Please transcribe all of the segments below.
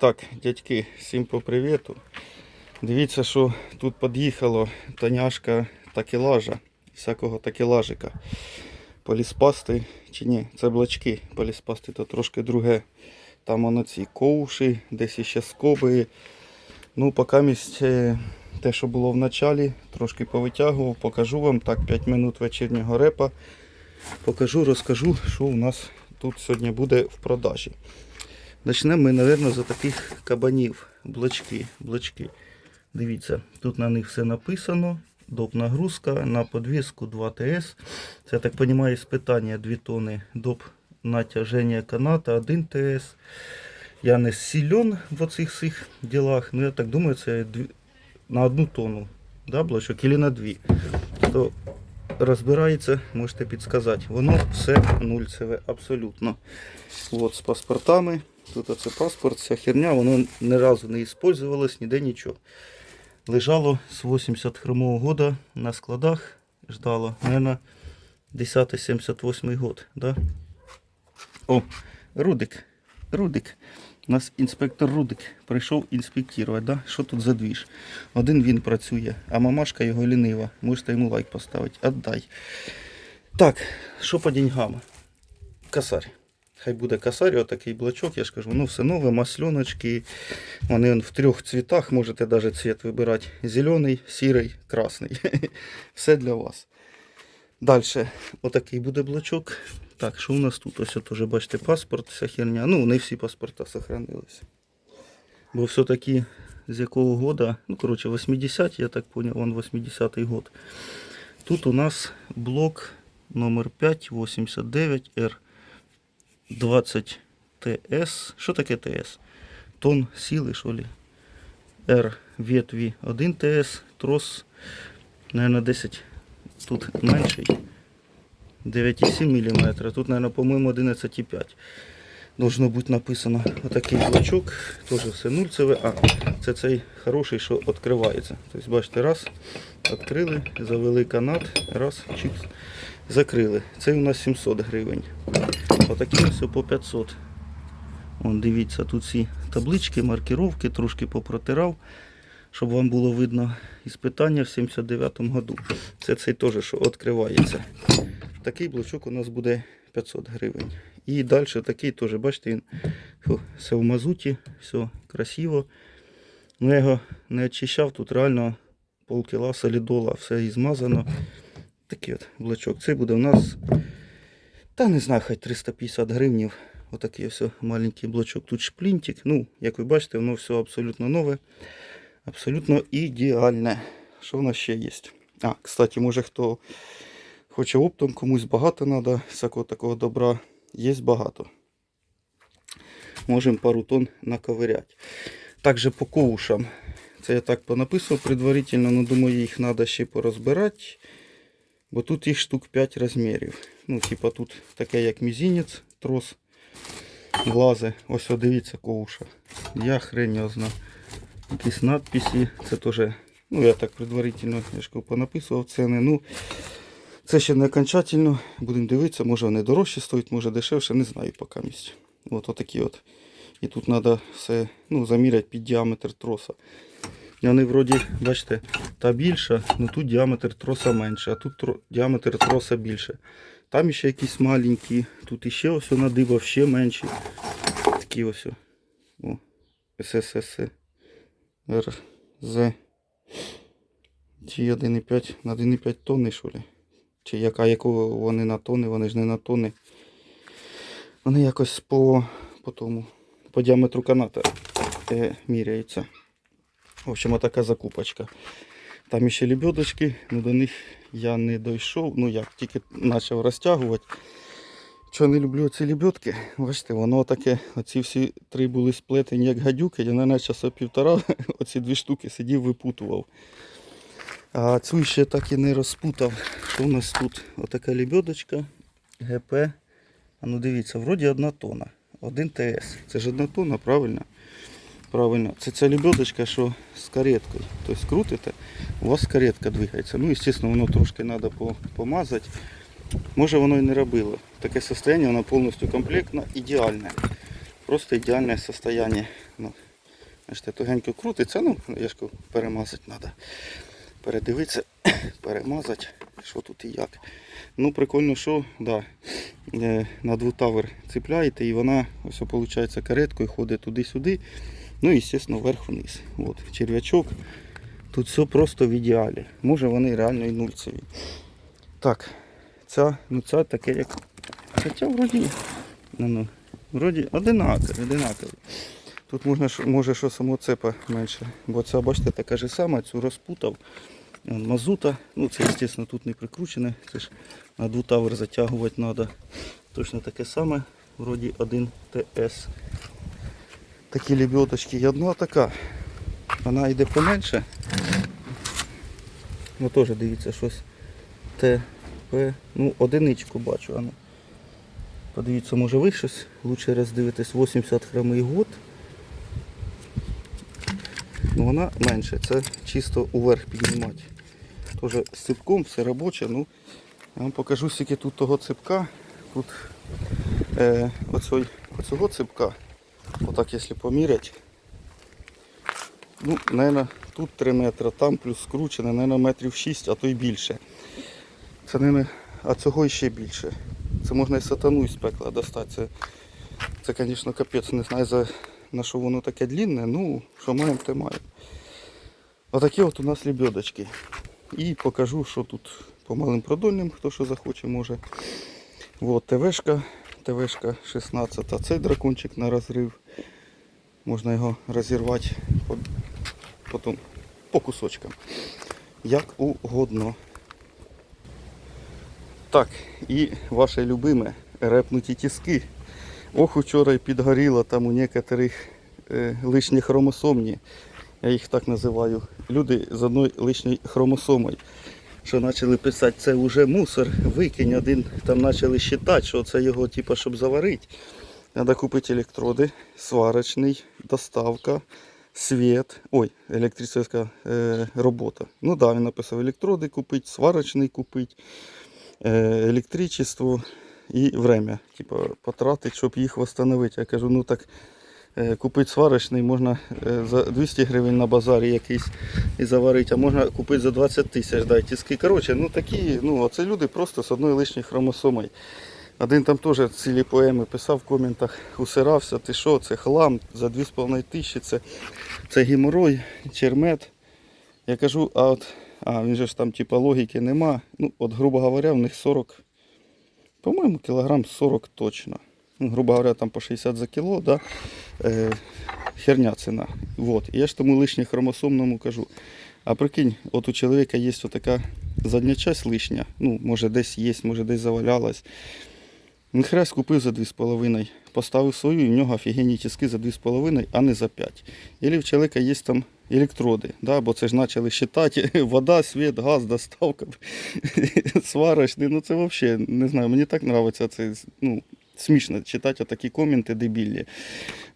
Так, дядьки, всім по привіту. Дивіться, що тут під'їхало Таняшка такелажа, всякого такелажика. Поліспасти, чи ні, це блочки. Поліспасти то трошки друге. Там воно ці ковші, десь іще скоби. Ну, поки місць е, те, що було в началі, трошки повитягував, покажу вам так 5 минут вечірнього репа. Покажу, розкажу, що у нас тут сьогодні буде в продажі. Почнемо ми, мабуть, за таких кабанів. Блочки. блочки. Дивіться, тут на них все написано. Доп нагрузка на подвіску 2 ТС. Це, я так розумію, спитання 2 тони доп натяження каната 1 ТС. Я не силен в оцих всіх ділах, ну я так думаю, це на одну тонну да, блочок, або на дві. То розбирається, можете підсказати. Воно все нульцеве, абсолютно. От з паспортами. Тут оце паспорт, вся херня, воно ні разу не використовувалось, ніде нічого. Лежало з 87 года на складах, ждало, наверное, 10-78 год, да? О, Рудик, Рудик. У нас інспектор Рудик прийшов інспектувати, да? що тут за двіж. Один він працює, а мамашка його лінива. Можете йому лайк поставити. Отдай. Так, що по деньгам? Косарь. Хай буде косарь, отакий блочок, я ж кажу, ну все нове, масленочки. Вони в трьох цвітах, можете навіть цвіт вибирати. Зелений, сірий, красний. Все для вас. Далі, отакий буде блочок. Так, що у нас тут? Ось теж бачите паспорт, вся херня. Ну, не всі паспорта сохранилися. Бо все-таки з якого года, ну, коротше, 80, я так понял, он 80-й год. Тут у нас блок номер 589 r 20 ТС. Що таке ТС? Тон сили, що ли? R ветві 1 ТС, трос, наверное, 10. Тут менший. 9,7 мм. Тут, наверное, по-моєму, 11,5. Должно бути написано отакий блочок. Теж все нульцеве. А, це цей хороший, що відкривається. Тобто, бачите, раз, відкрили, завели канат, раз, чикс, закрили. Цей у нас 700 гривень. Отакі все по 500. Вон, дивіться, тут ці таблички, маркировки, трошки попротирав, щоб вам було видно іспитання в 79-му году. Це цей теж, що відкривається. Такий блочок у нас буде 500 гривень. І далі такий теж, бачите, він фу, все в мазуті, все красиво. Ну, я його не очищав, тут реально полкіла солідола, все і змазано. Такий от блочок. Цей буде у нас, та не знаю, хай 350 гривнів. Отакий ось маленький блочок. Тут шплінтик. Ну, як ви бачите, воно все абсолютно нове. Абсолютно ідеальне. Що в нас ще є? А, кстати, може хто хоче оптом, комусь багато треба, всякого такого добра. Є багато. Можемо пару тонн наковиряти. Також по ковушам. Це я так понаписував предварительно, але думаю, їх треба ще порозбирати. Бо тут їх штук 5 розмірів. Ну, типа тут таке як мізинець, трос, влази. Ось о, дивіться ковуша. Я хрень знаю. Якісь надписи. Це теж, ну я так предварительно я понаписував ціни. Ну, це ще не окончательно. Будемо дивитися, може вони дорожче стоять, може дешевше, не знаю поки місць. От отакі от. І тут треба все ну, заміряти під діаметр троса. Вони вроді, бачите, та більша, ну тут діаметр троса менше, а тут тро- діаметр троса більше. Там ще якісь маленькі, тут іще ось надибав, ще менші. Такі ось. О, ССС. РЗ. Ті 1,5 на 1,5 тонни, що ли? Чи яка, якого вони на тонни, вони ж не на тонни. Вони якось по, по тому, по діаметру каната е, міряються. В общем, така закупочка. Там ще лебедочки, але до них я не дійшов. Ну як, тільки почав розтягувати. Що не люблю ці лебедки, бачите, воно таке, оці всі три були сплетені як гадюки, я на часа півтора оці дві штуки сидів, випутував. А цю ще так і не розпутав. Що у нас тут? Отака лебедочка, ГП. А ну дивіться, вроді одна тона. Один ТС. Це ж одна тона, правильно? Правильно. Це ця лебедочка, що з кареткою. Тобто крутите, у вас каретка двигається. Ну, звісно, воно трошки треба помазати. Може воно і не робило. Таке состояние, воно повністю комплектно, ідеальне. Просто ідеальне состояние. Ну, Бачите, тугенько крутиться, ну, я ж перемазати треба. Передивитися, перемазати, що тут і як. Ну, прикольно, що да, е, на двутавер цепляєте і вона ось виходить кареткою ходить туди-сюди. Ну і, звісно, вверх-вниз. От, черв'ячок. Тут все просто в ідеалі. Може вони реально і нульцеві. Так, ця, ну ця таке як. Хоча вроді. Ну, ну, вроді одинакові, одинакові. Тут можна, може, що само цепа менше. Бо ця, бачите, така ж сама, цю розпутав. Мазута. Ну це, звісно, тут не прикручене. Це ж на двутавер затягувати треба. Точно таке саме. Вроді 1 ТС. Такі лебедочки. І одна така. Вона йде поменше. Ну теж дивіться щось. Т, П. Ну, одиничку бачу. А ну. Подивіться, може ви щось. Лучше роздивитись 80 хромий год. Ну вона менше, це чисто уверх піднімати. Теж з ципком все робоче. Ну, я вам покажу скільки тут того ципка. Тут е, оцей, оцього ципка, отак якщо поміряти, ну, наверное, тут 3 метри, там плюс скручене, наверное, метрів 6, а то й більше. Це, наверное, а цього ще більше. Це можна і сатану із пекла достати. Це, це звісно, капець, не знаю за, на що воно таке длінне, ну, що маємо, те маємо. Отакі от у нас лебедочки. І покажу, що тут по малим продольним, хто що захоче, може. Вот ТВшка, ТВшка 16, а цей дракончик на розрив. Можна його розірвати по- потім по кусочкам. Як угодно. Так, і ваше любиме репнуті тіски. Ох, учора й підгоріло там у некоторих е, лишні хромосомні. Я їх так називаю. Люди з одною лишньою хромосомою. Що почали писати, це вже мусор, викинь один, там почали вважати, що це його, типу, щоб заварити. Треба купити електроди, сварочний, доставка, світ. Ой, електрична е, робота. Ну так, да, він написав електроди купити, сварочний купити, е, електричество і время. Типу, потратити, щоб їх встановити. Я кажу, ну так купити сварочний можна е, за 200 гривень на базарі якийсь і заварити, а можна купити за 20 тисяч да, тиски. Коротше, ну такі, ну оце люди просто з одною лишньою хромосомою. Один там теж цілі поеми писав в коментах, усирався, ти що, це хлам за 2,5 тисячі, це, це геморой, чермет. Я кажу, а от, а він же ж там типа логіки нема. Ну, от, грубо говоря, в них 40, по-моєму, кілограм 40 точно. Грубо говоря, там по 60 за кіло, да? е, херня ціна. Вот. Я ж тому лишнє хромосомному кажу. А прикинь, от у чоловіка є така задня часть лишня, ну, може десь є, може десь завалялась. Хрест купив за 2,5, поставив свою і в нього офігенні тиски за 2,5, а не за 5. Ілі в чоловіка є там електроди, да, бо це ж почали вважати вода, світ, газ, доставка, сварочний. Ну це взагалі, не знаю, мені так подобається це ну, смішно читати такі коменти дебільні.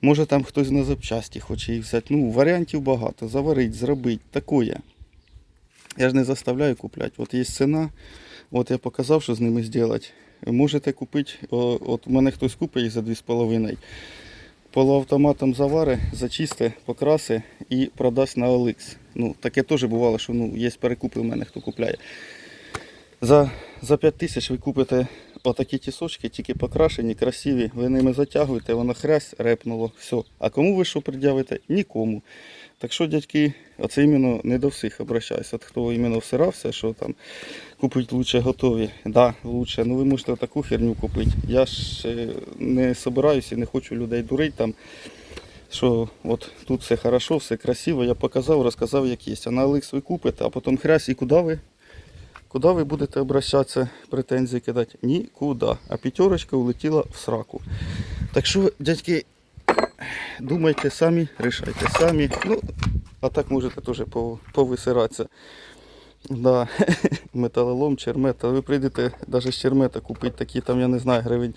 Може там хтось на запчасті хоче їх взяти. Ну, варіантів багато. Заварить, зробити, такое. Я ж не заставляю купляти. От є ціна, от я показав, що з ними зробити. Можете купити, от у мене хтось купить їх за 2,5. Полуавтоматом завари, зачисти, покраси і продасть на OLX. Ну, таке теж бувало, що ну, є перекупи в мене, хто купляє. За, за 5 тисяч ви купите отакі тісочки, тільки покрашені, красиві. Ви ними затягуєте, воно хрясь, репнуло, все. А кому ви що пред'явите? Нікому. Так що, дядьки, оце іменно не до всіх обращаюся. От хто іменно всирався, що там купить лучше готові. Да, лучше. Ну ви можете таку херню купити. Я ж е, не собираюся і не хочу людей дурити там. Що от тут все хорошо, все красиво. Я показав, розказав, як є. А на OLX ви купите, а потім хрясь і куди ви? Куди ви будете обращатися, претензії кидати? Нікуди. А п'ятерочка улетіла в сраку. Так що, дядьки, думайте самі, рішайте самі. Ну, а так можете теж повисиратися. Да. Металолом, чермет. А ви прийдете навіть з чермета купити такі, там, я не знаю, гривень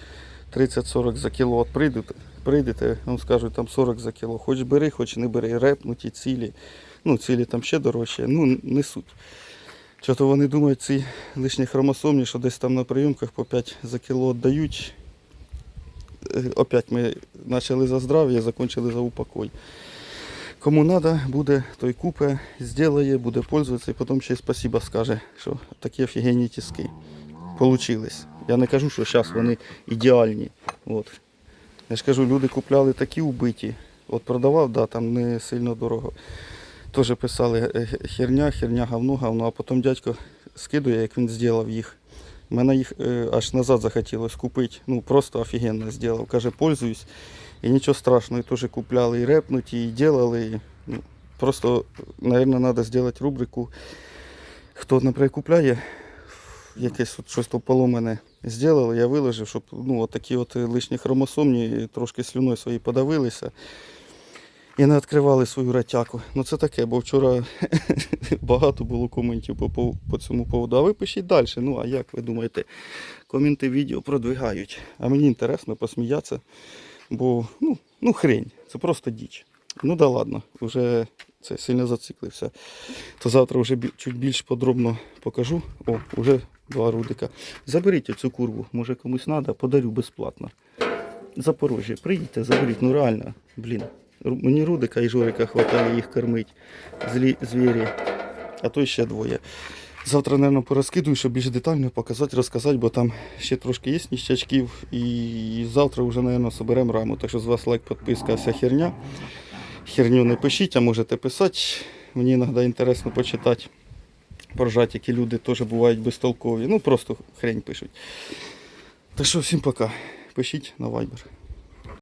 30-40 за кіло. От прийдете, прийдете, вам скажуть, там 40 за кіло. Хоч бери, хоч не бери, репнуті, цілі. Ну, цілі там ще дорожче. Ну, не суть. Що то вони думають, ці лишні хромосомні, що десь там на прийомках по 5 за кіло віддають. Е, Опять ми почали за здрав'я, закінчили за упокой. Кому треба, буде, той купе, зробить, буде пользуватися і потім ще й спасибо скаже, що такі офігенні тиски получились. Я не кажу, що зараз вони ідеальні. От. Я ж кажу, люди купляли такі убиті. От продавав, да, там не сильно дорого. Теж писали е, херня, херня, говно, говно, а потім дядько скидує, як він зробив їх. Мене їх е, аж назад захотілося купити. Ну просто офігенно зробив. Каже, пользуюсь. І нічого страшного, і теж купляли і репнуті, і делали. Ну, просто, мабуть, треба зробити рубрику. Хто, наприклад, купляє якесь от щось то поломане зробили, я виложив, щоб ну, от такі от лишні хромосомні трошки слюною свої подавилися і не відкривали свою ратяку. Ну це таке, бо вчора багато було коментів по, по, по цьому поводу. А ви пишіть далі. Ну а як ви думаєте, коменти відео продвигають. А мені інтересно посміятися, бо ну, ну хрень, це просто діч. Ну да ладно, вже це сильно зациклився. То завтра вже бі- чуть більш подробно покажу. О, вже два рудика. Заберіть оцю курву, може комусь треба, подарю безплатно. Запорожжя, приїдьте, заберіть, ну реально, блін. Мені Рудика і Жорика хватає їх кормить. Злі звірі. А то ще двоє. Завтра, мабуть, порозкидую, щоб більш детально показати, розказати, бо там ще трошки є ніщачків. І завтра вже, мабуть, соберемо раму. Так що з вас лайк, підписка, вся херня. Херню не пишіть, а можете писати. Мені іноді інтересно почитати. Поржать, які люди теж бувають безтолкові. Ну просто хрень пишуть. Так що всім пока. Пишіть на Viber.